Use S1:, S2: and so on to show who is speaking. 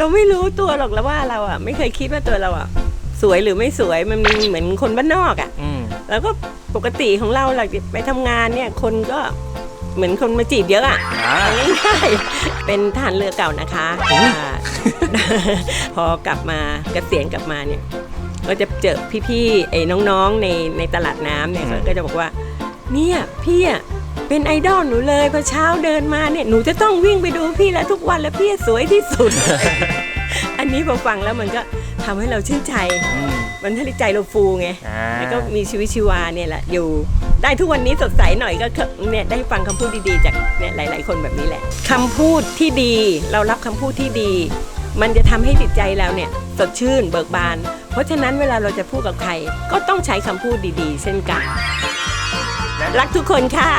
S1: เราไม่รู้ตัวหรอกแล้วว่าเราอะไม่เคยคิดว่าตัวเราอะสวยหรือไม่สวยมันเหมือนคนบ้านนอกอะ
S2: อืม
S1: แล้วก็ปกติของเราเราไปทำงานเนี่ยคนก็เหมือนคนมาจีบเยอะอะ
S2: อ่า
S1: เอาง่ายๆเป็นทหารเรือเก่านะคะอ่าพอกลับมาเกษียณกลับมาเนี่ย ก็จะเจอพี่ๆไอ้น้องๆในในตลาดน้ำเนี่ยเขาก็จะบอกว่า เนี่ยพี่อะ เป็นไอดอลหนูเลยพอเช้าเดินมาเนี่ยหนูจะต้องวิ่งไปดูพี่แล้วทุกวันแล้วพี่สวยที่สุด อันนี้พอฟังแล้วมันก็ทำให้เราชื่นใจ
S2: อืม
S1: มันทำให้ใจเราฟูไง
S2: อ่า
S1: แล้วก็มีชีวิตชีวาเนี่ยแหละอยู่ ได้ทุกวันนี้สดใสหน่อยก็คือเนี่ยได้ฟังคำพูดดีๆ จากเนี่ยหลาย ๆ คนแบบนี้แหละคำพูดที่ดีเรารับคำพูดที่ดี มันจะทำให้จิตใจเราเนี่ยสดชื่นเบิกบาน เพราะฉะนั้นเวลาเราจะพูดกับใคร ก็ต้องใช้คำพูดดีๆ เช่นกัน รักทุกคนค่ะ